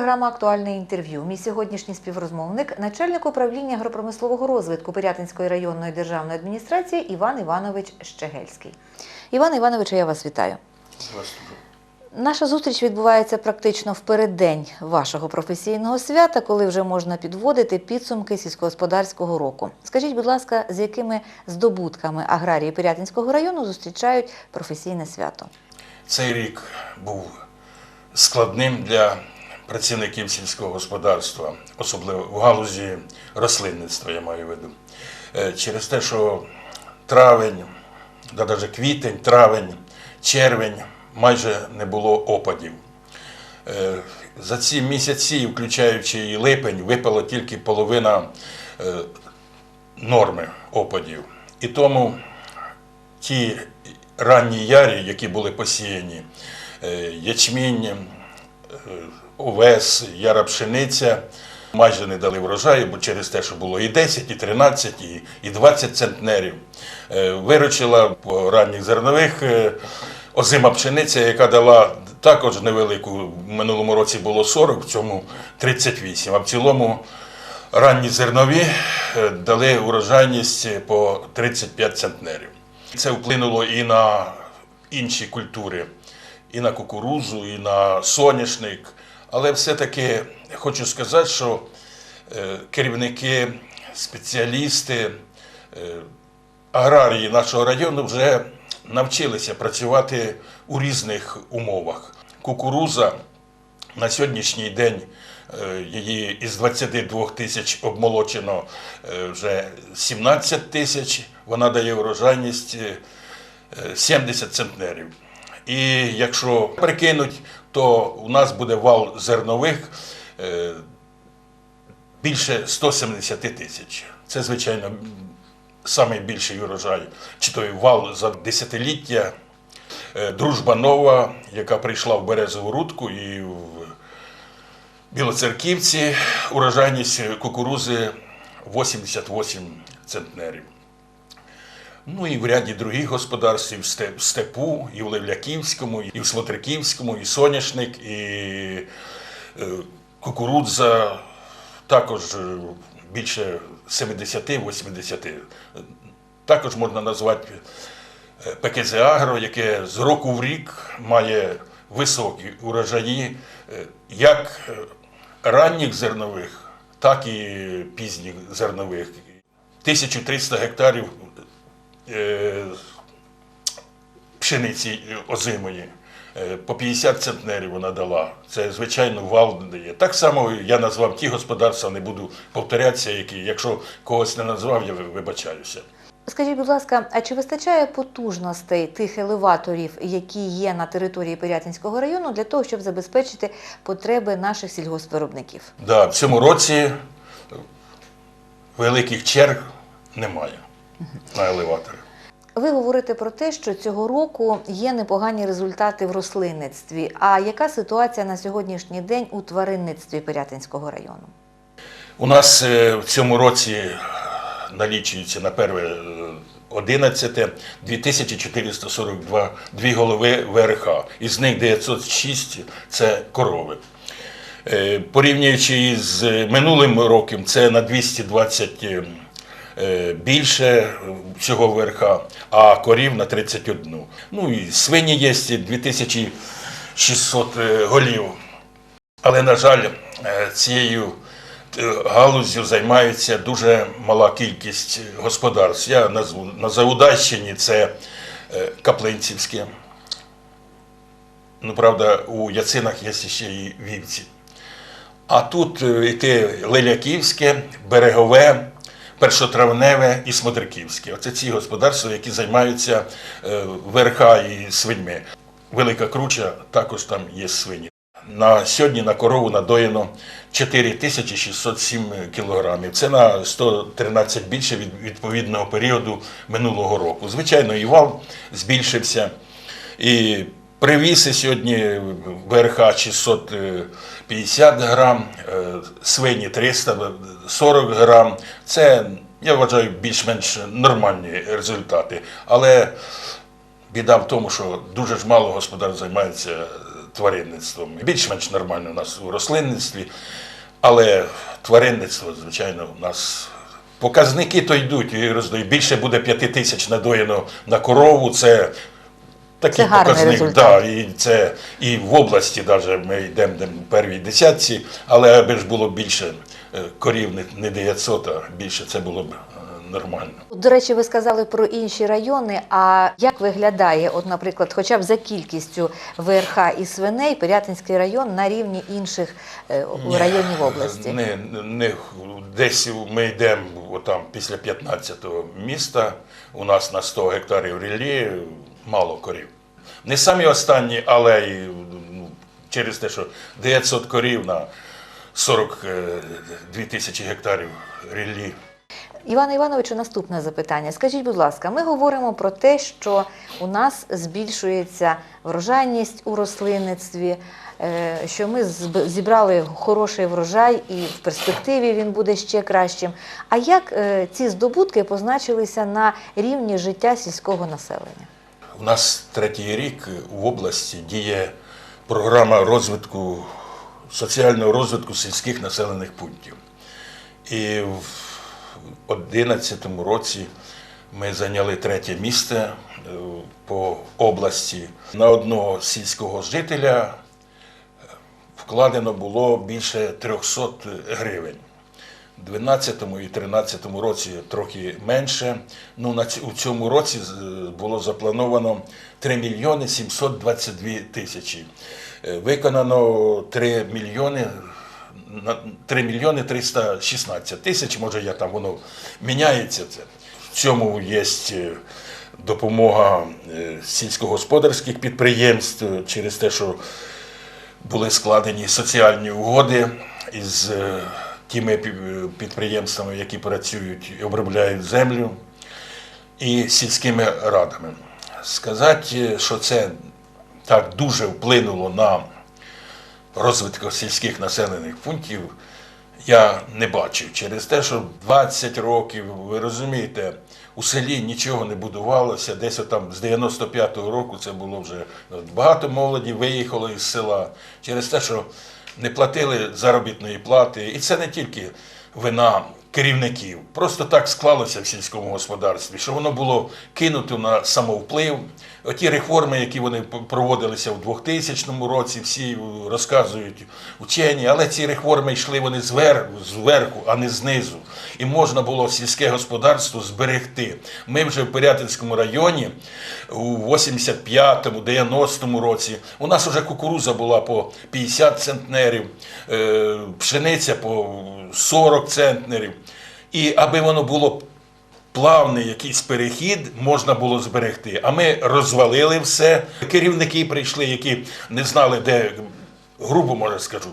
програма Актуальне інтерв'ю. Мій сьогоднішній співрозмовник, начальник управління агропромислового розвитку Пирятинської районної державної адміністрації Іван Іванович Щегельський. Іван Іванович, я вас вітаю. Наша зустріч відбувається практично в переддень вашого професійного свята, коли вже можна підводити підсумки сільськогосподарського року. Скажіть, будь ласка, з якими здобутками аграрії Пирятинського району зустрічають професійне свято? Цей рік був складним для працівників сільського господарства, особливо в галузі рослинництва, я маю в виду. Е, Через те, що травень, навіть квітень, травень, червень майже не було опадів. Е, За ці місяці, включаючи і липень, випала тільки половина е, норми опадів. І тому ті ранні ярі, які були посіяні, ячмінь, овес, яра пшениця, майже не дали врожаю, бо через те, що було і 10, і 13, і- і 20 центнерів. Е, Виручила по ранніх зернових е, озима пшениця, яка дала також невелику, в минулому році було 40, в цьому 38, а в цілому ранні зернові е, дали урожайність по 35 центнерів. Це вплинуло і на інші культури, і на кукурузу, і на соняшник. Але все-таки хочу сказати, що е, керівники, спеціалісти, е, аграрії нашого району вже навчилися працювати у різних умовах. Кукуруза на сьогоднішній день е, її із 22 тисяч обмолочено вже 17 тисяч. Вона дає урожайність е, е, 70 центнерів. І якщо прикинуть, то у нас буде вал зернових е, більше 170 тисяч. Це, звичайно, найбільший урожай, чи той вал за десятиліття. Е, Дружба нова, яка прийшла в Березову Рудку і в Білоцерківці, урожайність кукурузи 88 центнерів. Ну і в ряді других господарств, і в степу, і в Левляківському, і в Смотриківському, і соняшник, і е, кукурудза також е, більше 70-80. Також можна назвати е, ПКЗ Агро, яке з року в рік має високі урожаї як ранніх зернових, так і пізніх зернових. 1300 гектарів пшениці озимої. е, По 50 центнерів вона дала. Це, звичайно, вал дає. Так само я назвав ті господарства, не буду повторятися, які, якщо когось не назвав, я вибачаюся. Скажіть, будь ласка, а чи вистачає потужностей тих елеваторів, які є на території Пирятинського району, для того, щоб забезпечити потреби наших сільгоспвиробників? Да, в цьому році великих черг немає на елеваторі. Ви говорите про те, що цього року є непогані результати в рослинництві. А яка ситуація на сьогоднішній день у тваринництві Пирятинського району? У нас е, в цьому році налічується на перве е, 11 2442 дві голови ВРХ. Із них 906 це корови. Е, Порівнюючи з минулим роком, це на 220 е, більше всього ВРХ, а корів на 31. Ну і свині є 2600 е, голів. Але, на жаль, е, цією е, галуззю займається дуже мала кількість господарств. Я назву на Заудащині це е, Каплинцівське. Ну, правда, у Яцинах є ще і вівці. А тут е, йти Лиляківське, Берегове, Першотравневе і Смотриківське. Оце ці господарства, які займаються е, верха і свиньми. Велика круча, також там є свині. На сьогодні на корову надоєно 4607 кілограмів. Це на 113 більше від відповідного періоду минулого року. Звичайно, і вал збільшився. І привіси сьогодні ВРХ 650 грам, е, свині 340 грам. Це, я вважаю, більш-менш нормальні результати. Але біда в тому, що дуже ж мало господар займається тваринництвом. Більш-менш нормально у нас у рослинництві, але тваринництво, звичайно, у нас показники то йдуть і роздають. Більше буде п'яти тисяч надоєно на корову. Це такий Це показник. Да, і це і в області навіть ми йдемо де в первій десятці, але аби ж було більше е, корів, не- не 900, а більше це було б е, нормально. До речі, ви сказали про інші райони. А як виглядає, от, наприклад, хоча б за кількістю ВРХ і свиней, Пирятинський район на рівні інших е, районів області? Не, не, десь ми йдемо отам, після 15-го міста, у нас на 100 гектарів ріллі мало корів. Не самі останні, але й ну, через те, що 900 корів на 42 тисячі гектарів ріллі. Івана Івановичу, наступне запитання. Скажіть, будь ласка, ми говоримо про те, що у нас збільшується врожайність у рослинництві, е, що ми зібрали хороший врожай і в перспективі він буде ще кращим. А як е, ці здобутки позначилися на рівні життя сільського населення? У нас третій рік в області діє програма розвитку, соціального розвитку сільських населених пунктів. І в 2011 році ми зайняли третє місце е, по області. На одного сільського жителя вкладено було більше 300 гривень. У 2012 і 2013 році трохи менше. Ну, на у цьому році було заплановано 3 мільйони 722 тисячі. Е, Виконано 3 мільйони на 3 мільйони 316 тисяч, може я там воно міняється це. В цьому є е, допомога е, сільськогосподарських підприємств е, через те, що були складені соціальні угоди із е, тими підприємствами, які працюють і обробляють землю, і сільськими радами. Сказати, що це так дуже вплинуло на розвиток сільських населених пунктів, я не бачив. Через те, що 20 років, ви розумієте, у селі нічого не будувалося. Десь там з 95-го року це було вже багато молоді виїхало із села через те, що не платили заробітної плати. І це не тільки вина керівників. Просто так склалося в сільському господарстві, що воно було кинуто на самовплив. Оті реформи, які вони проводилися в 2000 році, всі розказують учені, але ці реформи йшли вони зверху, зверху, а не знизу. І можна було сільське господарство зберегти. Ми вже в Пирятинському районі у 85-му, 90-му році у нас вже кукуруза була по 50 центнерів, е, пшениця по 40 центнерів. І аби воно було плавний якийсь перехід можна було зберегти. А ми розвалили все. Керівники прийшли, які не знали, де, грубо може скажу,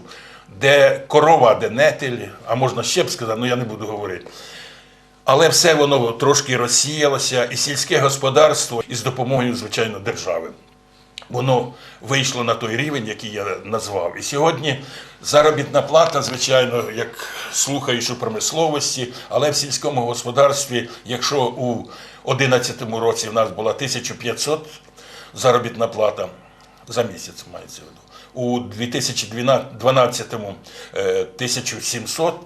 де корова, де нетель, а можна ще б сказати, ну я не буду говорити. Але все воно трошки розсіялося, і сільське господарство із допомогою, звичайно, держави. Воно вийшло на той рівень, який я назвав. І сьогодні заробітна плата, звичайно, як слухаєш у промисловості, але в сільському господарстві, якщо у 2011 році в нас була 1500 заробітна плата за місяць, мається в виду, у 2012 е, 1700,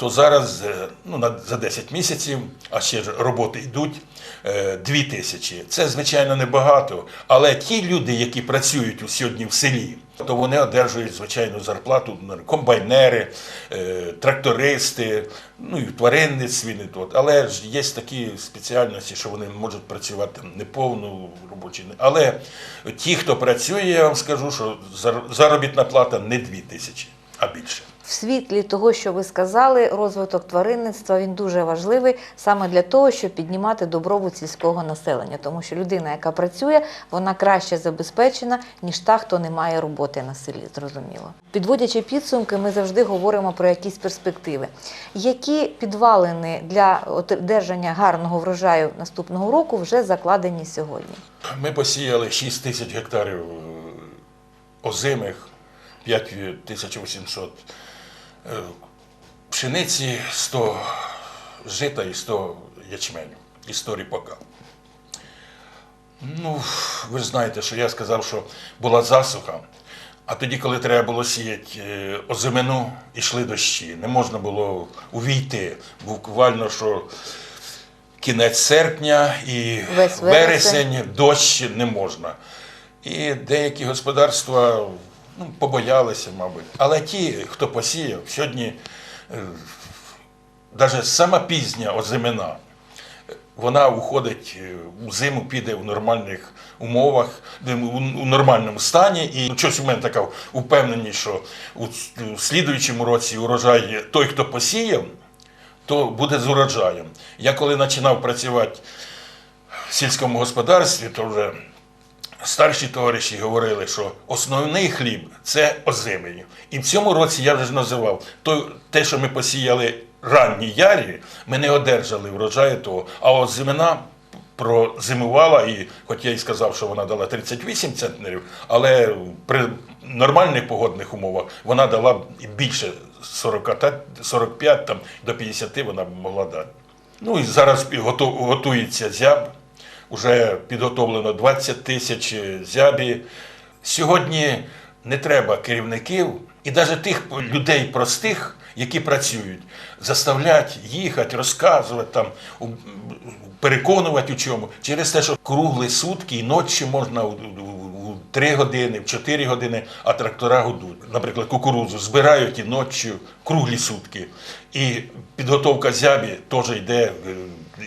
то зараз е, ну, за 10 місяців, а ще ж роботи йдуть, е, 2 тисячі. Це, звичайно, небагато. Але ті люди, які працюють сьогодні в селі, то вони одержують звичайну зарплату комбайнери, е, трактористи, ну і в тваринництві. Але ж є такі спеціальності, що вони можуть працювати неповну робочу. Але ті, хто працює, я вам скажу, що заробітна плата не 2 тисячі, а більше. В світлі того, що ви сказали, розвиток тваринництва він дуже важливий саме для того, щоб піднімати добробут сільського населення, тому що людина, яка працює, вона краще забезпечена, ніж та, хто не має роботи на селі. Зрозуміло. Підводячи підсумки, ми завжди говоримо про якісь перспективи. Які підвалини для одержання гарного врожаю наступного року вже закладені сьогодні? Ми посіяли 6 тисяч гектарів озимих, 5800 е, пшениці, 100 жита і 100 ячменю, і 100 ріпака. Ну, ви ж знаєте, що я сказав, що була засуха. А тоді, коли треба було сіяти е, озимину, йшли дощі. Не можна було увійти. Буквально, що кінець серпня і Весь вересень дощ не можна. І деякі господарства ну, побоялися, мабуть. Але ті, хто посіяв, сьогодні навіть сама пізня озимина, вона уходить е, у зиму, піде у нормальних умовах, у, нормальному стані. І щось у мене така упевненість, що у слідуючому році урожай той, хто посіяв, то буде з урожаєм. Я коли починав працювати в сільському господарстві, то вже старші товариші говорили, що основний хліб це озимий. І в цьому році я вже називав то, те, що ми посіяли ранні ярі, ми не одержали врожаю того. А от зимина прозимувала, і хоч я й сказав, що вона дала 38 центнерів, але при нормальних погодних умовах вона дала більше 40, 45 там, до 50 вона могла дати. Ну і зараз готується зяб. Уже підготовлено 20 тисяч зябі. Сьогодні не треба керівників і навіть тих людей простих, які працюють, заставлять їхати, розказувати, там, у- переконувати у чому. Через те, що круглі сутки і ночі можна у, у, у 3 години, в 4 години, а трактора гудуть. Наприклад, кукурудзу збирають і ночі, круглі сутки. І підготовка зябі теж йде е,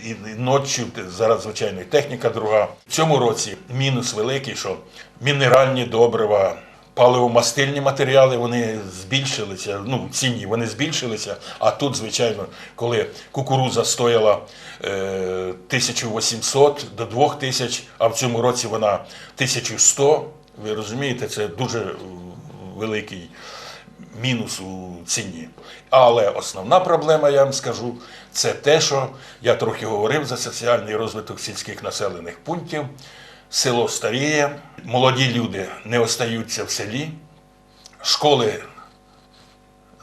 і ночі, зараз, звичайно, і техніка друга. В цьому році мінус великий, що мінеральні добрива, паливомастильні матеріали вони збільшилися, ну, ціні вони збільшилися. А тут, звичайно, коли кукуруза стояла е, 1800 до 2000, а в цьому році вона 1100, ви розумієте, це дуже великий мінус у ціні. Але основна проблема, я вам скажу, це те, що я трохи говорив за соціальний розвиток сільських населених пунктів. Село старіє, молоді люди не остаються в селі, школи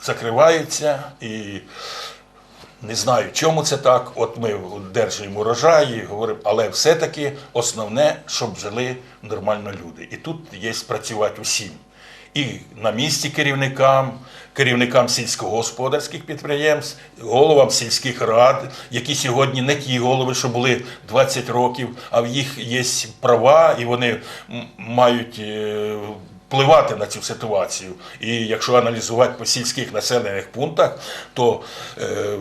закриваються і не знаю, чому це так. От ми одержуємо урожаї, говоримо, але все-таки основне, щоб жили нормально люди. І тут є працювати усім. І на місці керівникам, керівникам сільськогосподарських підприємств, головам сільських рад, які сьогодні не ті голови, що були 20 років, а в їх є права, і вони мають е, впливати на цю ситуацію. І якщо аналізувати по сільських населених пунктах, то е,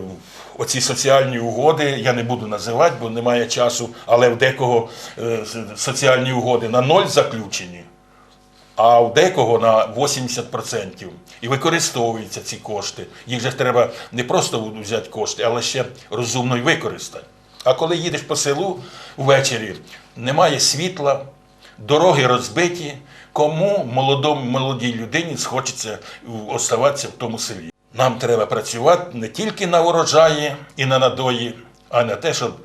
оці соціальні угоди я не буду називати, бо немає часу, але в декого е, соціальні угоди на ноль заключені. А у декого на 80% і використовуються ці кошти. Їх же треба не просто взяти кошти, але ще розумно й використати. А коли їдеш по селу ввечері, немає світла, дороги розбиті. Кому молодому молодій людині схочеться оставатися в тому селі? Нам треба працювати не тільки на урожаї і на надої, а на те, щоб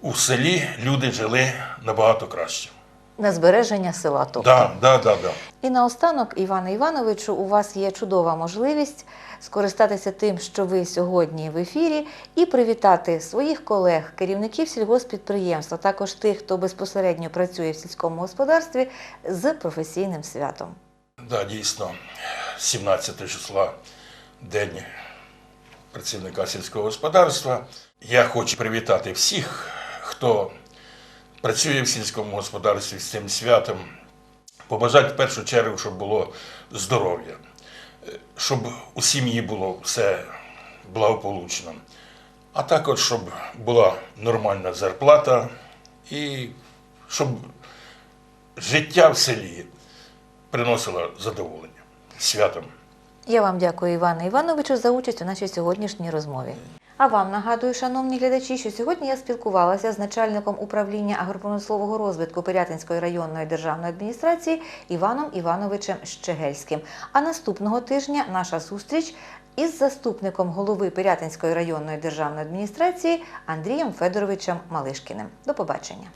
у селі люди жили набагато краще. На збереження села. Тобто. Да, да, да, да. І наостанок, Іване Івановичу, у вас є чудова можливість скористатися тим, що ви сьогодні в ефірі, і привітати своїх колег, керівників сільгоспідприємств, а також тих, хто безпосередньо працює в сільському господарстві, з професійним святом. Да, дійсно, 17 числа день працівника сільського господарства. Я хочу привітати всіх, хто працює в сільському господарстві з цим святом. Побажати в першу чергу, щоб було здоров'я, е, щоб у сім'ї було все благополучно, а також щоб була нормальна зарплата і щоб життя в селі приносило задоволення святом. Я вам дякую, Іване Івановичу, за участь у нашій сьогоднішній розмові. А вам нагадую, шановні глядачі, що сьогодні я спілкувалася з начальником управління агропромислового розвитку Пирятинської районної державної адміністрації Іваном Івановичем Щегельським. А наступного тижня наша зустріч із заступником голови Пирятинської районної державної адміністрації Андрієм Федоровичем Малишкіним. До побачення.